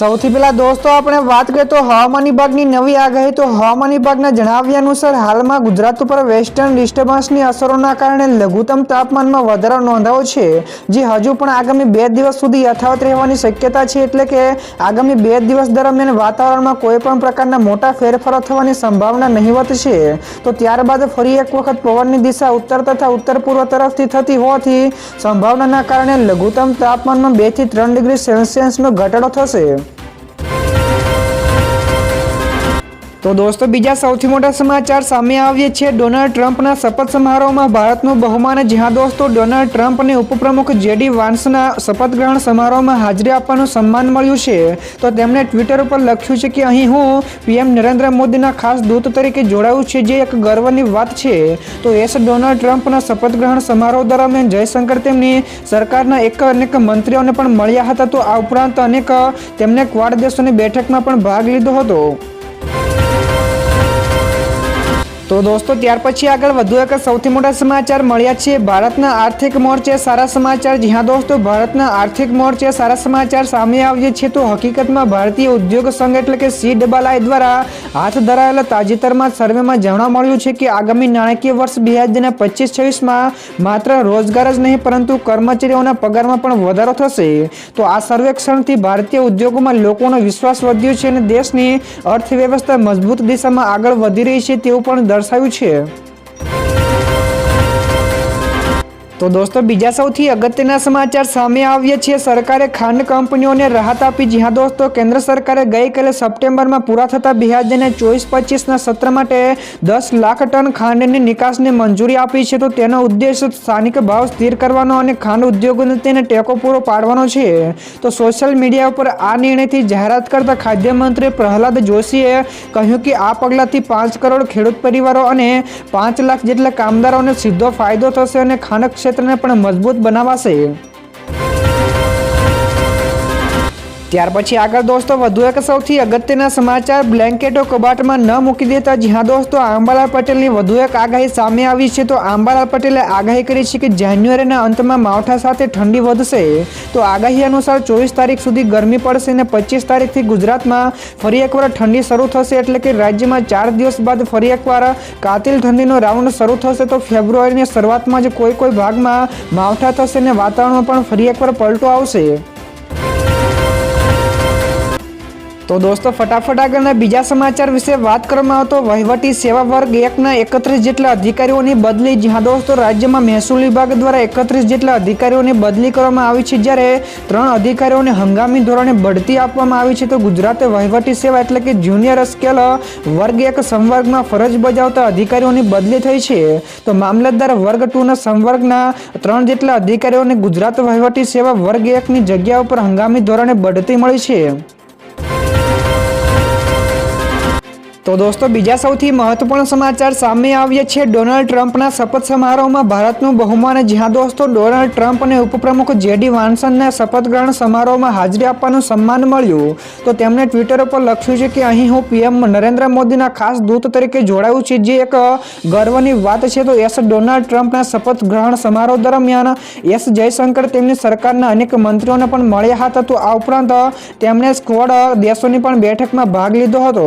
સૌથી પહેલા દોસ્તો, આપણે વાત કરીએ તો હવામાન વિભાગની નવી આગાહી. તો હવામાન વિભાગના જણાવ્યા અનુસાર હાલમાં ગુજરાત ઉપર વેસ્ટર્ન ડિસ્ટર્બન્સની અસરોના કારણે લઘુત્તમ તાપમાનમાં વધારો નોંધાયો છે, જે હજુ પણ આગામી બે દિવસ સુધી યથાવત રહેવાની શક્યતા છે. એટલે કે આગામી બે દિવસ દરમિયાન વાતાવરણમાં કોઈ પણ પ્રકારના મોટા ફેરફારો થવાની સંભાવના નહીવત છે. તો ત્યારબાદ ફરી એક વખત પવનની દિશા ઉત્તર તથા ઉત્તર પૂર્વ તરફથી થતી હોવાથી સંભાવનાના કારણે લઘુત્તમ તાપમાનમાં બેથી ત્રણ ડિગ્રી સેલ્સિયસનો ઘટાડો થશે. તો દોસ્તો, બીજા સૌથી મોટા સમાચાર સામે આવ્યા છે ડોનાલ્ડ ટ્રમ્પના શપથ સમારોહમાં ભારતનું બહુમાન, જ્યાં દોસ્તો, ડોનાલ્ડ ટ્રમ્પ અને ઉપપ્રમુખ જેડી વાન્સના શપથ ગ્રહણ સમારોહમાં હાજરી આપવાનું સન્માન મળ્યું છે. તો તેમણે ટ્વિટર ઉપર લખ્યું છે કે અહીં હું પીએમ નરેન્દ્ર મોદીના ખાસ દૂત તરીકે જોડાયું છે, જે એક ગર્વની વાત છે. તો એસ ડોનાલ્ડ ટ્રમ્પના શપથ ગ્રહણ સમારોહ દરમિયાન જયશંકર તેમની સરકારના એક અનેક મંત્રીઓને પણ મળ્યા હતા. તો આ ઉપરાંત અનેક તેમને ક્વાડ દેશોની બેઠકમાં પણ ભાગ લીધો હતો. તો દોસ્તો, ત્યાર પછી આગળ વધુ એક સૌથી મોટા સમાચાર મળ્યા છે. ભારતના આર્થિક મોરચે સારા સમાચાર, જી હા દોસ્તો, ભારતના આર્થિક મોરચે સારા સમાચાર સામે આવ્યા છે તો હકીકતમાં ભારતીય ઉદ્યોગ સંઘ એટલે કે સી ડબલઆઈ દ્વારા હાથ ધરાયેલા તાજેતરમાં સર્વેમાં જાણવા મળ્યું છે કે આગામી નાણાકીય વર્ષ બે હજાર પચીસ છવ્વીસમાં માત્ર રોજગાર જ નહીં, પરંતુ કર્મચારીઓના પગારમાં પણ વધારો થશે. તો આ સર્વેક્ષણથી ભારતીય ઉદ્યોગોમાં લોકોનો વિશ્વાસ વધ્યો છે અને દેશની અર્થવ્યવસ્થા મજબૂત દિશામાં આગળ વધી રહી છે તેવું પણ દર્શાવ્યું છે તો દોસ્તો, બીજા સૌથી અગત્યના સમાચાર સામે આવ્યા છે. સરકારે ખાંડ કંપનીઓને રાહત આપી. જી હા દોસ્તો, કેન્દ્ર સરકારે ગઈકાલે સપ્ટેમ્બરમાં પૂરા થતા બે ચોવીસ પચીસના સત્ર માટે દસ લાખ ટન ખાંડની નિકાસને મંજૂરી આપી છે. તો તેનો ઉદ્દેશ સ્થાનિક ભાવ સ્થિર કરવાનો અને ખાંડ ઉદ્યોગોને તેને ટેકો પૂરો પાડવાનો છે. તો સોશિયલ મીડિયા ઉપર આ નિર્ણયથી જાહેરાત કરતા ખાદ્ય મંત્રી પ્રહલાદ જોશીએ કહ્યું કે આ પગલાંથી પાંચ કરોડ ખેડૂત પરિવારો અને પાંચ લાખ જેટલા કામદારોને સીધો ફાયદો થશે અને ખાંડ ક્ષેત્રને પણ મજબૂત બનાવાશે. ત્યાર પછી આગળ દોસ્તો, વધુ એક સૌથી અગત્યના સમાચાર, બ્લેન્કેટો કબાટમાં ન મૂકી દેતા જ્યાં દોસ્તો, આંબાલાલ પટેલની વધુ એક આગાહી સામે આવી છે. તો આંબાલાલ પટેલે આગાહી કરી છે કે જાન્યુઆરીના અંતમાં માવઠા સાથે ઠંડી વધશે. તો આગાહી અનુસાર ચોવીસ તારીખ સુધી ગરમી પડશે અને પચીસ તારીખથી ગુજરાતમાં ફરી એકવાર ઠંડી શરૂ થશે એટલે કે રાજ્યમાં ચાર દિવસ બાદ ફરી એકવાર કાતિલ ઠંડીનો રાઉન્ડ શરૂ થશે. તો ફેબ્રુઆરીની શરૂઆતમાં જ કોઈ કોઈ ભાગમાં માવઠા થશે અને વાતાવરણમાં પણ ફરી એકવાર પલટો આવશે. તો દોસ્તો, ફટાફટ આગળના બીજા સમાચાર વિશે વાત કરવામાં આવતો વહીવટી સેવા વર્ગ એકના એકત્રીસ જેટલા અધિકારીઓની બદલી, જ્યાં દોસ્તો રાજ્યમાં મહેસૂલ વિભાગ દ્વારા એકત્રીસ જેટલા અધિકારીઓની બદલી કરવામાં આવી છે, જ્યારે ત્રણ અધિકારીઓને હંગામી ધોરણે બઢતી આપવામાં આવી છે. તો ગુજરાતે વહીવટી સેવા એટલે કે જુનિયર સ્કેલ વર્ગ એક સંવર્ગમાં ફરજ બજાવતા અધિકારીઓની બદલી થઈ છે. તો મામલતદાર વર્ગ ટુના સંવર્ગના ત્રણ જેટલા અધિકારીઓને ગુજરાત વહીવટી સેવા વર્ગ એકની જગ્યા ઉપર હંગામી ધોરણે બઢતી મળી છે. તો દોસ્તો, બીજા સૌથી મહત્વપૂર્ણ સમાચાર સામે આવ્યા છે. ડોનાલ્ડ ટ્રમ્પના શપથ સમારોહમાં ભારતનું બહુમાન જ્યાં દોસ્તો, ડોનાલ્ડ ટ્રમ્પ અને ઉપપ્રમુખ જેડી વાન્સનને શપથ ગ્રહણ સમારોહમાં હાજરી આપવાનું સન્માન મળ્યું. તો તેમણે ટ્વિટર ઉપર લખ્યું છે કે, અહીં હું પીએમ નરેન્દ્ર મોદીના ખાસ દૂત તરીકે જોડાયું છે. જે એક ગર્વની વાત છે. તો એસ ડોનાલ્ડ ટ્રમ્પના શપથ ગ્રહણ સમારોહ દરમિયાન એસ જયશંકર તેમની સરકારના અનેક મંત્રીઓને પણ મળ્યા હતા. તો આ ઉપરાંત તેમણે સ્કોડ દેશોની પણ બેઠકમાં ભાગ લીધો હતો.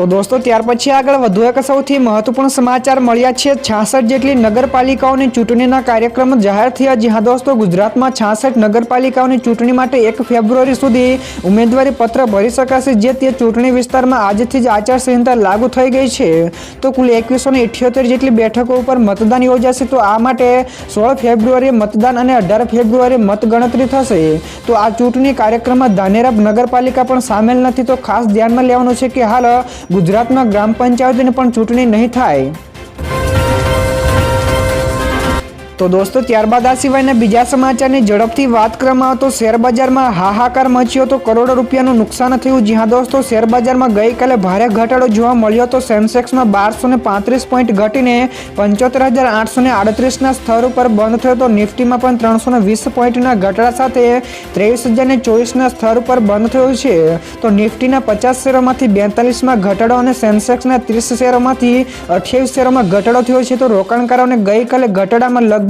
તો દોસ્તો, ત્યાર પછી આગળ વધુ એક સૌથી મહત્વપૂર્ણ સમાચાર મળ્યા છે. છાસઠ જેટલી નગરપાલિકાઓની ચૂંટણીના કાર્યક્રમ જાહેર થયા. જ્યાં દોસ્તો, ગુજરાતમાં છાસઠ નગરપાલિકાઓની ચૂંટણી માટે એક ફેબ્રુઆરી સુધી ઉમેદવારી પત્ર ભરી શકાશે, જે તે ચૂંટણી વિસ્તારમાં આજથી જ આચારસંહિતા લાગુ થઈ ગઈ છે. તો કુલ એકવીસો ઇઠ્યોતેર જેટલી બેઠકો ઉપર મતદાન યોજાશે. તો આ માટે સોળ ફેબ્રુઆરીએ મતદાન અને અઢાર ફેબ્રુઆરીએ મતગણતરી થશે. તો આ ચૂંટણી કાર્યક્રમમાં ધાનેરા નગરપાલિકા પણ સામેલ નથી. તો ખાસ ધ્યાનમાં લેવાનું છે કે હાલ ગુજરાતમાં ગ્રામ પંચાયતોની પણ ચૂંટણી નહીં થાય. તો દોસ્તો, ત્યારબાદ આ સિવાયના બીજા સમાચારની ઝડપથી વાત કરવામાં તો શેર બજારમાં હાહાકાર મચ્યો તો કરોડો રૂપિયાનું નુકસાન થયું. જ્યાં દોસ્તો શેર બજારમાં ગઈકાલે ભારે ઘટાડો જોવા મળ્યો તો સેન્સેક્સમાં બારસો પાંત્રીસ પોઈન્ટ ઘટીને પંચોતેર હજાર આઠસો આડત્રીસના સ્તર ઉપર બંધ થયો તો નિફ્ટીમાં પણ ત્રણસો વીસ પોઈન્ટના ઘટાડા સાથે ત્રેવીસ હજાર ચોવીસના સ્તર ઉપર બંધ થયો છે. તો નિફ્ટીના પચાસ શેરોમાંથી બેતાલીસમાં ઘટાડો અને સેન્સેક્સના ત્રીસ શેરોમાંથી અઠ્યાવીસ શેરોમાં ઘટાડો થયો છે. તો રોકાણકારોને ગઈકાલે ઘટાડામાં લગભગ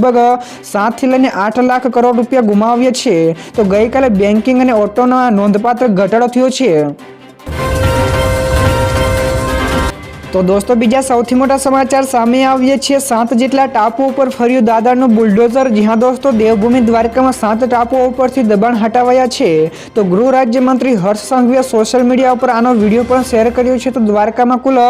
સાતથી લઈને આઠ લાખ કરોડ રૂપિયા ગુમાવ્યા છે. તો ગઈકાલે બેન્કિંગ અને ઓટોના નોંધપાત્ર ઘટાડો થયો છે. તો દોસ્તો, બીજા સૌથી મોટા સમાચાર સામે આવીએ છીએ. સાત જેટલા ટાપુ ઉપર ફર્યું દાદરનું બુલડોઝર. જ્યાં દોસ્તો, દેવભૂમિ દ્વારકામાં સાત ટાપુઓ ઉપરથી દબાણ હટાવાયા છે. તો ગૃહ રાજ્યમંત્રી હર્ષ સંઘવીએ સોશિયલ મીડિયા ઉપર આનો વીડિયો પણ શેર કર્યો છે. તો દ્વારકામાં કુલ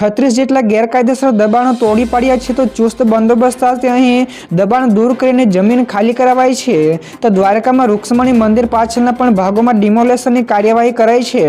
છત્રીસ જેટલા ગેરકાયદેસર દબાણો તોડી પાડ્યા છે. તો ચુસ્ત બંદોબસ્ત સાથે અહીં દબાણ દૂર કરીને જમીન ખાલી કરાવાઈ છે. તો દ્વારકામાં રૂક્ષ્મણી મંદિર પાછળના પણ ભાગોમાં ડિમોલેશનની કાર્યવાહી કરાઈ છે.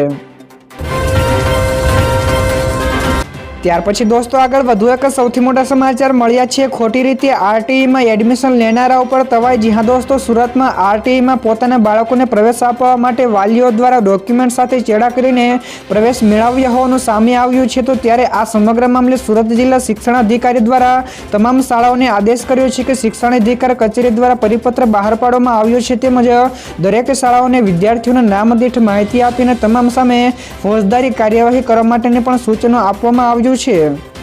ત્યાર પછી દોસ્તો આગળ વધુ એક સૌથી મોટા સમાચાર મળ્યા છે. ખોટી રીતે આરટીઈમાં એડમિશન લેનારા ઉપર તવાઈ જી દોસ્તો, સુરતમાં આરટીઈમાં પોતાના બાળકોને પ્રવેશ આપવા માટે વાલીઓ દ્વારા ડોક્યુમેન્ટ સાથે ચેડા કરીને પ્રવેશ મેળવ્યા હોવાનું સામે આવ્યું છે. તો ત્યારે આ સમગ્ર મામલે સુરત જિલ્લા શિક્ષણ અધિકારી દ્વારા તમામ શાળાઓને આદેશ કર્યો છે કે શિક્ષણ અધિકાર કચેરી દ્વારા પરિપત્ર બહાર પાડવામાં આવ્યો છે. તેમજ દરેક શાળાઓને વિદ્યાર્થીઓના નામ દીઠ માહિતી આપીને તમામ સામે ફોજદારી કાર્યવાહી કરવા માટેની પણ સૂચનો આપવામાં આવ્યું છે.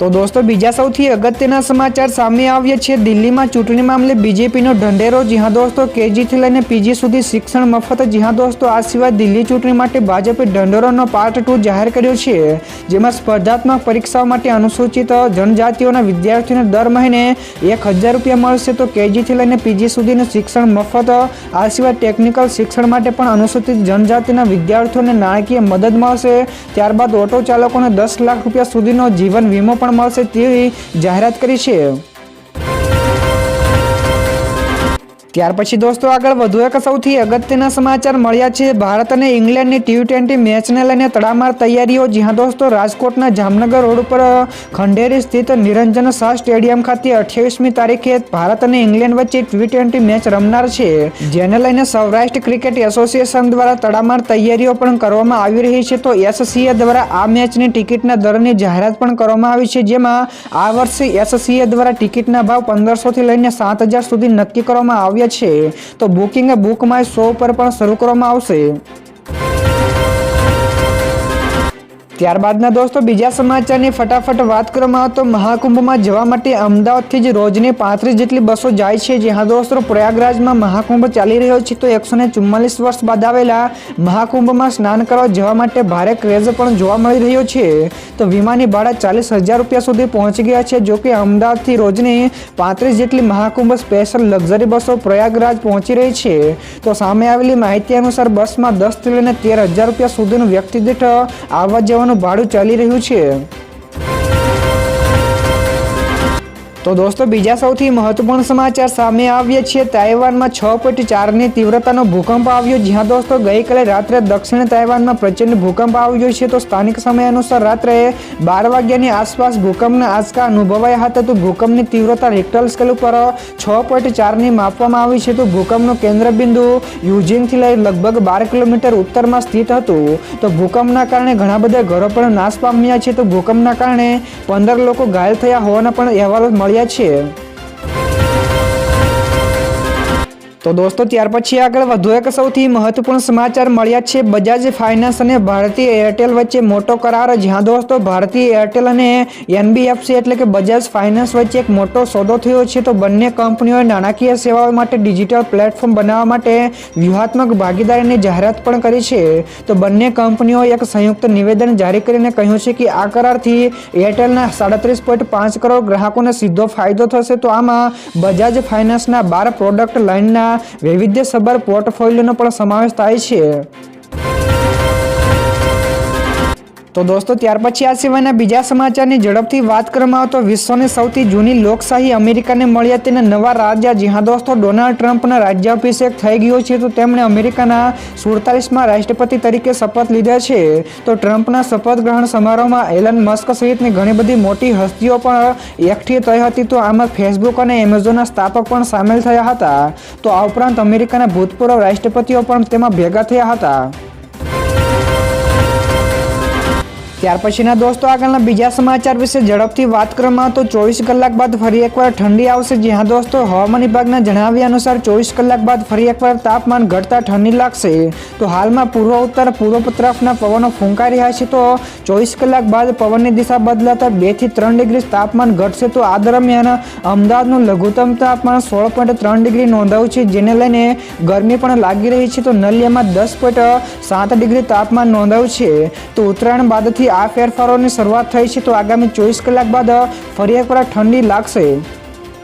તો દોસ્તો, બીજા સૌથી અગત્યના સમાચાર સામે આવ્યા છે. દિલ્હીમાં ચૂંટણી મામલે બીજેપીનો ઢંઢેરો. જ્યાં દોસ્તો કેજીથી લઈને પીજી સુધી શિક્ષણ મફત. જ્યાં દોસ્તો, આ સિવાય દિલ્હી ચૂંટણી માટે ભાજપે ઢંઢેરોનો પાર્ટ ટુ જાહેર કર્યો છે. જેમાં સ્પર્ધાત્મક પરીક્ષાઓ માટે અનુસૂચિત જનજાતિઓના વિદ્યાર્થીઓને દર મહિને એક હજાર રૂપિયા મળશે. તો કેજીથી લઈને પીજી સુધીનું શિક્ષણ મફત, આ સિવાય ટેકનિકલ શિક્ષણ માટે પણ અનુસૂચિત જનજાતિના વિદ્યાર્થીઓને નાણાકીય મદદ મળશે. ત્યારબાદ ઓટો ચાલકોને દસ લાખ રૂપિયા સુધીનો જીવન વીમો પણ મળશે તેવી જાહેરાત કરી છે. ત્યાર પછી દોસ્તો આગળ વધુ એક સૌથી અગત્યના સમાચાર મળ્યા છે. ભારત અને ઇંગ્લેન્ડની ટી ટ્વેન્ટી મેચને લઈને તડામાર તૈયારીઓ, જ્યાં દોસ્તો રાજકોટના જામનગર રોડ ઉપર ખંડેરી સ્થિત નિરંજન શાહ સ્ટેડિયમ ખાતે અઠ્યાવીસમી તારીખે ભારત અને ઇંગ્લેન્ડ વચ્ચે ટી ટ્વેન્ટી મેચ રમનાર છે. જેને લઈને સૌરાષ્ટ્ર ક્રિકેટ એસોસિએશન દ્વારા તડામાર તૈયારીઓ પણ કરવામાં આવી રહી છે. તો એસસીએ દ્વારા આ મેચની ટિકિટના દરની જાહેરાત પણ કરવામાં આવી છે, જેમાં આ વર્ષે એસસીએ દ્વારા ટિકિટના ભાવ પંદરસોથી લઈને સાત હજાર સુધી નક્કી કરવામાં આવ્યા છે. તો બુકિંગ બુક માય શો પર પણ શરૂ કરવામાં આવશે. ત્યારબાદના દોસ્તો, બીજા સમાચારની ફટાફટ વાત કરવામાં આવે તો મહાકુંભમાં જવા માટે અમદાવાદથી જ રોજની પાંત્રીસ જેટલી બસો જાય છે. જ્યાં દોસ્તો, પ્રયાગરાજમાં મહાકુંભ ચાલી રહ્યો છે તો એકસો ચુમ્માલીસ વર્ષ બાદ આવેલા મહાકુંભમાં સ્નાન કરવા જવા માટે ભારે ક્રેઝ પણ જોવા મળી રહ્યો છે. તો વિમાની ભાડા ચાલીસ હજાર રૂપિયા સુધી પહોંચી ગયા છે, જો કે અમદાવાદથી રોજની પાંત્રીસ જેટલી મહાકુંભ સ્પેશિયલ લક્ઝરી બસો પ્રયાગરાજ પહોંચી રહી છે. તો સામે આવેલી માહિતી અનુસાર બસમાં દસથી લઈને તેર હજાર રૂપિયા સુધીનું વ્યક્તિ દીઠ આવવા જવાનું ભાડું ચાલી રહ્યું છે. તો દોસ્તો, બીજા સૌથી મહત્વપૂર્ણ સમાચાર સામે આવ્યા છે. તાઇવાનમાં છ પોઈન્ટ ચારની તીવ્રતાનો ભૂકંપ આવ્યો. જ્યાં દોસ્તો, ગઈકાલે રાત્રે દક્ષિણ તાઇવાનમાં પ્રચંડ ભૂકંપ આવ્યો છે. તો સ્થાનિક સમય અનુસાર રાત્રે બાર વાગ્યાની આસપાસ ભૂકંપના આંચકા અનુભવાયા હતા. તો ભૂકંપની તીવ્રતા રિક્ટર સ્કેલ ઉપર છ પોઈન્ટ ચારની માપવામાં આવી છે. તો ભૂકંપનું કેન્દ્રબિંદુ યુજિંગથી લઈ લગભગ બાર કિલોમીટર ઉત્તરમાં સ્થિત હતું. તો ભૂકંપના કારણે ઘણા બધા ઘરો પણ નાશ પામ્યા છે. તો ભૂકંપના કારણે પંદર લોકો ઘાયલ થયા હોવાના પણ અહેવાલો મળ્યા છે તો દોસ્તો, ત્યાર પછી આગળ વધુ એક સૌથી મહત્વપૂર્ણ સમાચાર મળ્યા છે બજાજ ફાઇનાન્સ અને ભારતીય એરટેલ વચ્ચે મોટો કરાર. જ્યાં દોસ્તો, ભારતીય એરટેલ અને એનબીએફસી એટલે કે બજાજ ફાઇનાન્સ વચ્ચે એક મોટો સોદો થયો છે. તો બંને કંપનીઓએ નાણાકીય સેવાઓ માટે ડિજિટલ પ્લેટફોર્મ બનાવવા માટે વ્યૂહાત્મક ભાગીદારીની જાહેરાત પણ કરી છે. તો બંને કંપનીઓએ એક સંયુક્ત નિવેદન જારી કરીને કહ્યું છે કે આ કરારથી એરટેલના સાડત્રીસ પોઈન્ટ પાંચ કરોડ ગ્રાહકોને સીધો ફાયદો થશે. તો આમાં બજાજ ફાઇનાન્સના બાર પ્રોડક્ટ લાઇનના વૈવિધ્યસભર પોર્ટફોલિયોનો પણ સમાવેશ થાય છે. તો દોસ્તો, ત્યાર પછી આ સિવાયના બીજા સમાચારની ઝડપથી વાત કરવામાં આવે તો વિશ્વની સૌથી જૂની લોકશાહી અમેરિકાને મળ્યા તેના નવા રાજા જી. હા, દોસ્તો, ડોનાલ્ડ ટ્રમ્પના રાજ્યાભિષેક થઈ ગયો છે તો તેમણે અમેરિકાના સુડતાલીસમાં રાષ્ટ્રપતિ તરીકે શપથ લીધા છે. તો ટ્રમ્પના શપથ ગ્રહણ સમારોહમાં એલન મસ્ક સહિતની ઘણી બધી મોટી હસ્તીઓ પણ એકઠી થઈ હતી. તો આમાં ફેસબુક અને એમેઝોનના સ્થાપક પણ સામેલ થયા હતા. તો આ ઉપરાંત અમેરિકાના ભૂતપૂર્વ રાષ્ટ્રપતિઓ પણ તેમાં ભેગા થયા હતા. ત્યાર પછીના દોસ્તો, આગળના બીજા સમાચાર વિશે ઝડપથી વાત કરવામાં તો ચોવીસ કલાક બાદ ફરી એકવાર ઠંડી આવશે. જ્યાં દોસ્તો, હવામાન વિભાગના જણાવ્યા અનુસાર ચોવીસ કલાક બાદ ફરી એકવાર તાપમાન ઘટતા ઠંડી લાગશે. તો હાલમાં પૂર્વ ઉત્તર, પૂર્વ તરફના પવનો ફૂંકાઈ રહ્યા છે. તો ચોવીસ કલાક બાદ પવનની દિશા બદલાતા બેથી ત્રણ ડિગ્રી તાપમાન ઘટશે. તો આ દરમિયાન અમદાવાદનું લઘુત્તમ તાપમાન સોળ પોઈન્ટ ત્રણ ડિગ્રી નોંધાયું છે, જેને લઈને ગરમી પણ લાગી રહી છે. તો નલિયામાં દસ પોઈન્ટ સાત ડિગ્રી તાપમાન નોંધાયું છે. તો ઉત્તરાયણ બાદથી આ ફેરફારોની શરૂઆત થઈ છે તો આગામી ચોવીસ કલાક બાદ ફરી એકવાર ઠંડી લાગશે.